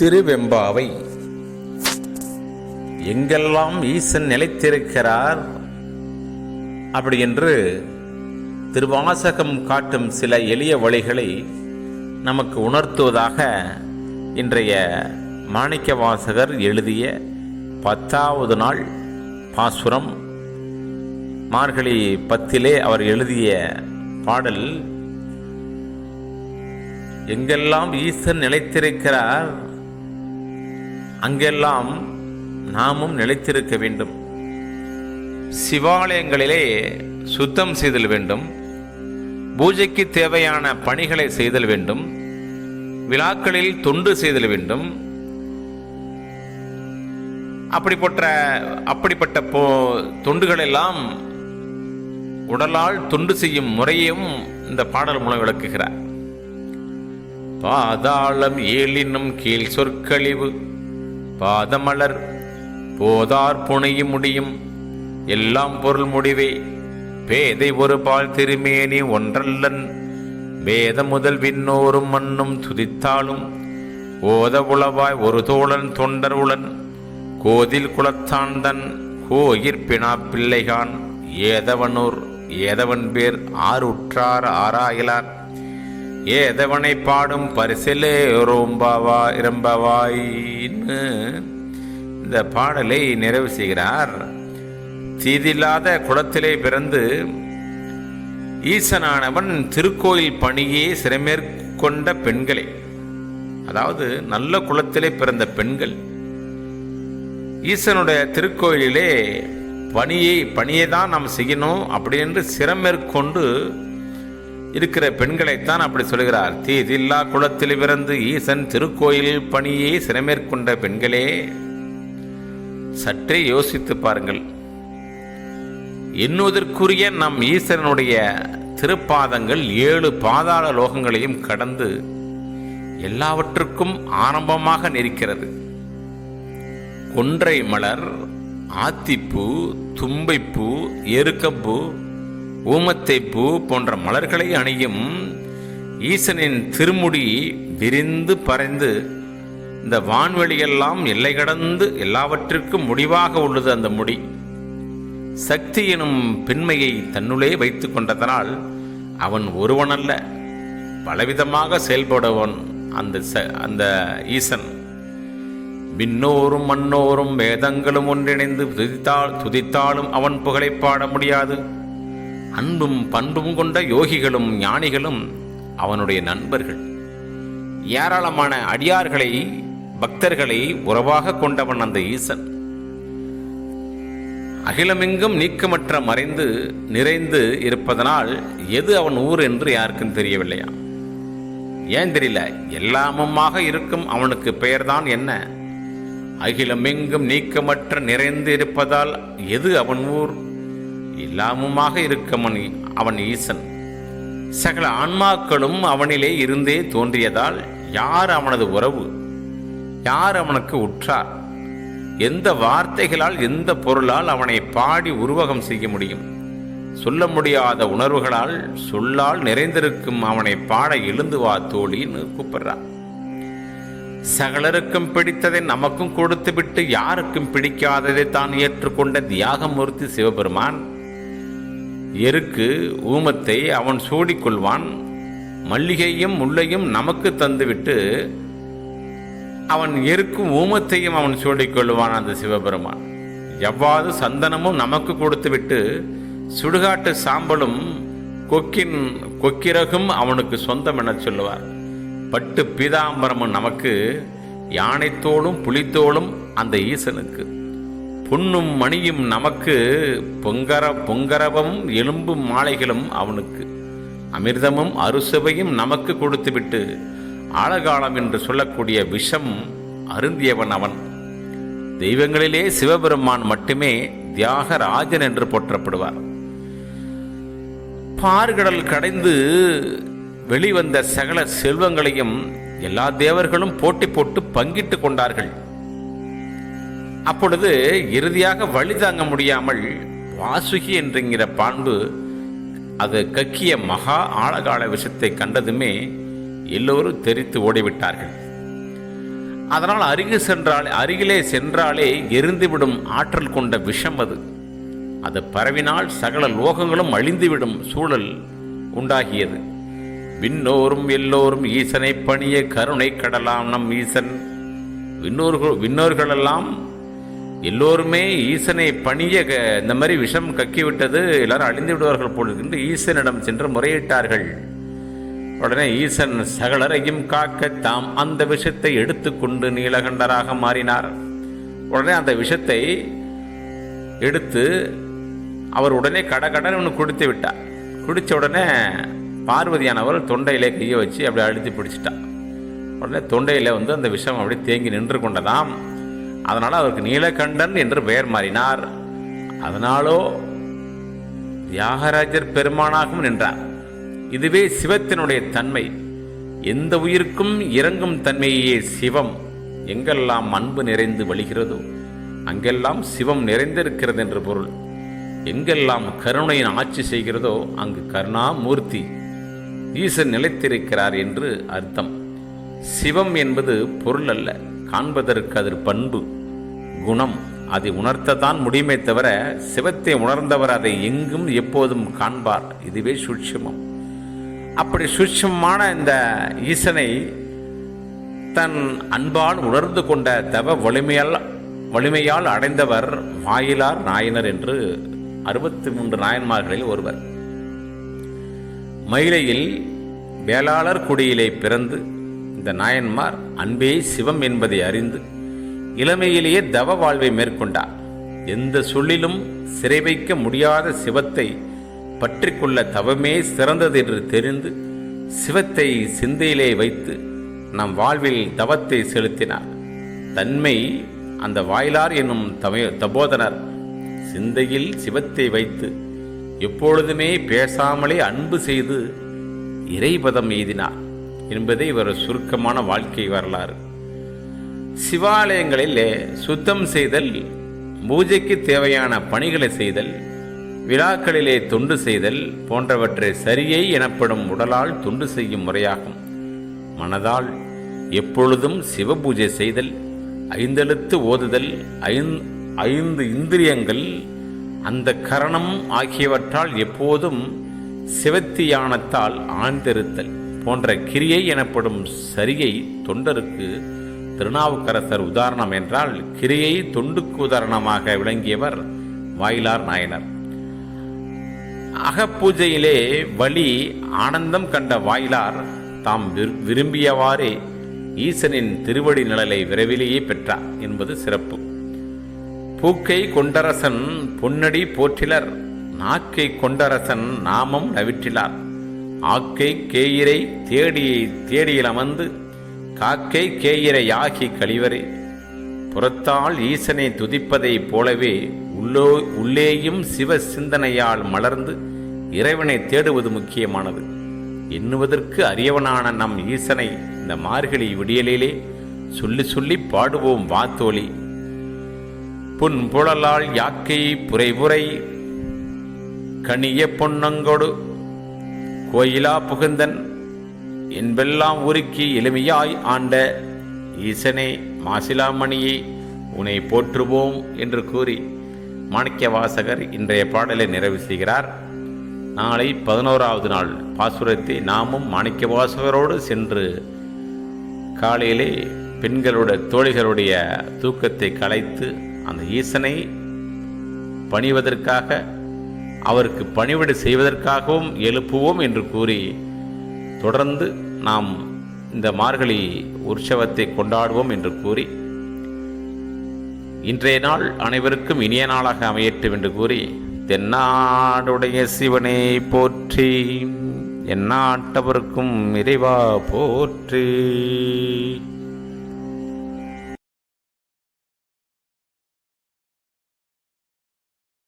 திருவெம்பாவை. எங்கெல்லாம் ஈசன் நிலைத்திருக்கிறார் அப்படி என்று திருவாசகம் காட்டும் சில எளிய வழிகளை நமக்கு உணர்த்துவதாக இன்றைய மாணிக்க வாசகர் எழுதிய பத்தாவது நாள் பாசுரம். மார்கழி பத்திலே அவர் எழுதிய பாடல் எங்கெல்லாம் ஈசன் நிலைத்திருக்கிறார் அங்கெல்லாம் நாமும் நிலைத்திருக்க வேண்டும். சிவாலயங்களிலே சுத்தம் செய்தல் வேண்டும். பூஜைக்கு தேவையான பணிகளை செய்தல் வேண்டும். விழாக்களில் தொண்டு செய்தல் வேண்டும். அப்படிப்பட்ட அப்படிப்பட்ட போ தொண்டுகளெல்லாம் உடலால் தொண்டு செய்யும் முறையும் இந்த பாடல் மூலம் விளக்குகிறார். பாதாளம் ஏழினும் கீழ் சொற்கழிவு பாதமலர் போதார் புனையும் முடியும். எல்லாம் பொருள் முடிவே. பேதை ஒரு பால் திருமேனி ஒன்றல்லன். வேத முதல் விண்ணோரும் மண்ணும் துதித்தாலும் ஓத உளவாய் ஒரு தோழன் தொண்டர் உளன். கோதில் குலத்தாண்டன் கோயிற்பினா பிள்ளைகான் ஏதவனூர் ஏதவன் பேர் ஆறுற்றார் ஆராயலார். ஏதவனை பாடும் பரிசிலே ரொம்பவா இரம்பவாயின்னு இந்த பாடலை நிறைவு செய்கிறார். தீதில்லாத குளத்திலே பிறந்து ஈசனானவன் திருக்கோயில் பணியே சிறமேற்கொண்ட பெண்களே. அதாவது நல்ல குளத்திலே பிறந்த பெண்கள். ஈசனுடைய திருக்கோயிலே பணியை பணியை தான் நாம் செய்யணும் அப்படி என்று இருக்கிற பெண்களைத்தான் அப்படி சொல்கிறார். தீதில்லா குளத்தில் பிறந்து ஈசன் திருக்கோயில் பணியை சிறமேற்கொண்ட பெண்களே. சற்றே யோசித்து பாருங்கள். எண்ணுவதற்குரிய நம் ஈசனுடைய திருப்பாதங்கள் ஏழு பாதாள லோகங்களையும் கடந்து எல்லாவற்றுக்கும் ஆரம்பமாக நிற்கிறது. கொன்றை மலர் ஆத்திப்பூ தும்பைப்பூ எருக்கப்பூ ஊமத்தைப்பூ போன்ற மலர்களை அணியும் ஈசனின் திருமுடி விரிந்து பறைந்து இந்த வான்வெளியெல்லாம் எல்லை கடந்து எல்லாவற்றிற்கும் முடிவாக உள்ளது அந்த முடி. சக்தி எனும் பெண்மையை தன்னுள்ளே வைத்து கொண்டதனால் அவன் ஒருவனல்ல பலவிதமாக செயல்படுவன் அந்த ச- அந்த ஈசன். விண்ணோரும் மண்ணோரும் வேதங்களும் ஒன்றிணைந்து துதித்தால் துதித்தாலும் அவன் புகழை பாட முடியாது. அன்பும் பண்பும் கொண்ட யோகிகளும் ஞானிகளும் அவனுடைய நண்பர்கள். ஏராளமான அடியார்களை பக்தர்களை உறவாக கொண்டவன் அந்த ஈசன். அகிலமெங்கும் நீக்கமற்ற மறைந்து நிறைந்து இருப்பதனால் எது அவன் ஊர் என்று யாருக்கும் தெரியவில்லையா? ஏன் தெரியல? எல்லாமுமாக இருக்கும் அவனுக்கு பெயர்தான் என்ன? அகிலமெங்கும் நீக்கமற்ற நிறைந்து இருப்பதால் எது அவன் ஊர்? எல்லாமுமாக இருக்கமன் அவன் ஈசன். சகல ஆன்மாக்களும் அவனிலே இருந்தே தோன்றியதால் யார் அவனது உறவு? யார் அவனுக்கு உற்றார்? எந்த வார்த்தைகளால் எந்த பொருளால் அவனை பாடி உருவகம் செய்ய முடியும்? சொல்ல முடியாத உணர்வுகளால் சொல்லால் நிறைந்திருக்கும் அவனை பாட எழுந்து வா தோழின்னு கூப்பிடுறான். சகலருக்கும் பிடித்ததை நமக்கும் கொடுத்துவிட்டு யாருக்கும் பிடிக்காததை தான் ஏற்றுக்கொண்ட தியாகமூர்த்தி சிவபெருமான் எருக்கு ஊமத்தை அவன் சூடிக்கொள்வான் மல்லிகையும் முல்லையும் நமக்கு தந்துவிட்டு அவன் எருக்கும் ஊமத்தையும் அவன் சூடிக்கொள்வான் அந்த சிவபெருமான். எவ்வாறு சந்தனமும் நமக்கு கொடுத்துவிட்டு சுடுகாட்டு சாம்பலும் கொக்கின் கொக்கிரகும் அவனுக்கு சொந்தம் என சொல்லுவார். பட்டு பீதாம்பரமும் நமக்கு யானைத்தோளும் புலித்தோளும் அந்த ஈசனுக்கு. பொன்னும் மணியும் நமக்கு பொங்கர பொங்கரவும் எலும்பும் மாலைகளும் அவனுக்கு. அமிர்தமும் அறுசுவையும் நமக்கு கொடுத்துவிட்டு ஆழகாலம் என்று சொல்லக்கூடிய விஷம் அருந்தியவன் அவன். தெய்வங்களிலே சிவபெருமான் மட்டுமே தியாகராஜன் என்று போற்றப்படுவார். பார்கடல் கடைந்து வெளிவந்த சகல செல்வங்களையும் எல்லா தேவர்களும் போட்டி போட்டு பங்கிட்டு கொண்டார்கள். அப்பொழுது இறுதியாக வழி தாங்க முடியாமல் வாசுகி என்கிற பாண்பு அது கக்கிய மகா ஆழகால விஷத்தை கண்டதுமே எல்லோரும் தெரித்து ஓடிவிட்டார்கள். அதனால் அருகில் சென்றால் அருகிலே சென்றாலே எரிந்துவிடும் ஆற்றல் கொண்ட விஷம் அது. அது பரவினால் சகல லோகங்களும் அழிந்துவிடும் சூழல் உண்டாகியது. விண்ணோரும் எல்லோரும் ஈசனை பணிய கருணை கடலாம் நம் ஈசன். விண்ணோர்கள் விண்ணோர்களெல்லாம் எல்லோருமே ஈசனை பணிய க- இந்த மாதிரி விஷம் கக்கிவிட்டது எல்லாரும் அழிந்து விடுவார்கள் போல் என்று ஈசனிடம் சென்று முறையிட்டார்கள். உடனே ஈசன் சகலரையும் காக்க தாம் அந்த விஷத்தை எடுத்துக்கொண்டு நீலகண்டராக மாறினார். உடனே அந்த விஷத்தை எடுத்து அவர் உடனே கடகடன் ஒன்று குடித்து விட்டார். குடித்த உடனே பார்வதியானவர் தொண்டையிலே கையை வச்சு அப்படி அழுத்தி பிடிச்சிட்டா உடனே தொண்டையில் வந்து அந்த விஷம் அப்படியே தேங்கி நின்று கொண்டதாம். அதனால் அவருக்கு நீலகண்டன் என்று பெயர் மாறினார். அதனாலோ தியாகராஜர் பெருமானாகவும் நின்றார். இதுவே சிவத்தினுடைய தன்மை. எந்த உயிருக்கும் இறங்கும் தன்மையே சிவம். எங்கெல்லாம் அன்பு நிறைந்து வழிகிறதோ அங்கெல்லாம் சிவம் நிறைந்திருக்கிறது என்று பொருள். எங்கெல்லாம் கருணையின் ஆட்சி செய்கிறதோ அங்கு கருணாமூர்த்தி ஈசன் நிலைத்திருக்கிறார் என்று அர்த்தம். சிவம் என்பது பொருள் அல்ல காண்பதற்கு அது பண்பு. குணம். அதை உணர்த்தத்தான் முடியுமே தவிர சிவத்தை உணர்ந்தவர் அதை எங்கும் எப்போதும் காண்பார். இதுவே சூட்சமம். அப்படி சூட்சமான இந்த ஈசனை தன் அன்பால் உணர்ந்து கொண்ட தவ வலிமையால் வலிமையால் அடைந்தவர் வாயிலார் நாயனர் என்று அறுபத்தி மூன்று நாயன்மார்களில் ஒருவர். மயிலையில் வேளாளர் குடியிலே பிறந்து இந்த நாயன்மார் அன்பே சிவம் என்பதை அறிந்து இளமையிலேயே தவ வாழ்வை மேற்கொண்டார். எந்த சொல்லிலும் சிறை வைக்க முடியாத சிவத்தை பற்றிக்கொள்ள தவமே சிறந்தது என்று தெரிந்து சிவத்தை சிந்தையிலே வைத்து நம் வாழ்வில் தவத்தை செலுத்தினார். தன்மை அந்த வாயிலார் என்னும் தமய தபோதனர் சிந்தையில் சிவத்தை வைத்து எப்பொழுதுமே பேசாமலே அன்பு செய்து இறைபதம் எய்தினார் என்பதே இவர் சுருக்கமான வாழ்க்கை வரலாறு. சிவாலயங்களில் சுத்தம் செய்தல் பூஜைக்கு தேவையான பணிகளை செய்தல் விழாக்களிலே தொண்டு செய்தல் போன்றவற்றை சரியை எனப்படும் உடலால் தொண்டு செய்யும் முறையாகும். மனதால் எப்பொழுதும் சிவபூஜை செய்தல் ஐந்தெழுத்து ஓதுதல் ஐந்து ஐந்து இந்திரியங்கள் அந்த கரணம் ஆகியவற்றால் எப்போதும் சிவத்தியானத்தால் ஆழ்ந்திருத்தல் போன்ற கிரியை எனப்படும் சரியை தொண்டருக்கு திருநாவுக்கரசர் உதாரணம் என்றால் கிரியை தொண்டுக்கு உதாரணமாக விளங்கியவர் வாயிலார் நாயனர். அகப்பூஜையிலே வழி ஆனந்தம் கண்ட வாயிலார் தாம் விரும்பியவாறே ஈசனின் திருவடி நிழலை விரைவிலேயே பெற்றார் என்பது சிறப்பு. பூக்கை கொண்டரசன் பொன்னடி போற்றிலர் நாக்கை கொண்டரசன் நாமம் நவிற்றிலார். ஆக்கை கேயிரை தேடியை தேடியில் அமர்ந்து காக்கை கேயிரை யாகி கழிவரே. புறத்தால் ஈசனை துதிப்பதைப் போலவே உள்ளோ உள்ளேயும் சிவ சிந்தனையால் மலர்ந்து இறைவனை தேடுவது முக்கியமானது. எண்ணுவதற்கு அரியவனான நம் ஈசனை இந்த மார்கழி விடியலிலே சொல்லி சொல்லி பாடுவோம் வாத்தோழி புன்புழலால் யாக்கை புரைபுரை கனிய பொன்னங்கொடு கோயிலா புகுந்தன் என்பெல்லாம் உருக்கி எளிமையாய் ஆண்ட ஈசனே மாசிலாமணியே உன்னை போற்றுவோம் என்று கூறி மாணிக்க வாசகர் இன்றைய பாடலை நிறைவு செய்கிறார். நாளை பதினோராவது நாள் பாசுரத்தை நாமும் மாணிக்க வாசகரோடு சென்று காலையிலே பெண்களுடைய தோழிகளுடைய தூக்கத்தை கலைத்து அந்த ஈசனை பணிவதற்காக அவருக்கு பணிவிடை செய்வதற்காகவும் எழுப்புவோம் என்று கூறி தொடர்ந்து நாம் இந்த மார்கழி உற்சவத்தை கொண்டாடுவோம் என்று கூறி இன்றைய நாள் அனைவருக்கும் இனிய நாளாக அமையட்டும் என்று கூறி தென்னாடுடைய சிவனை போற்றி எந்நாட்டவருக்கும் இறைவா போற்றி.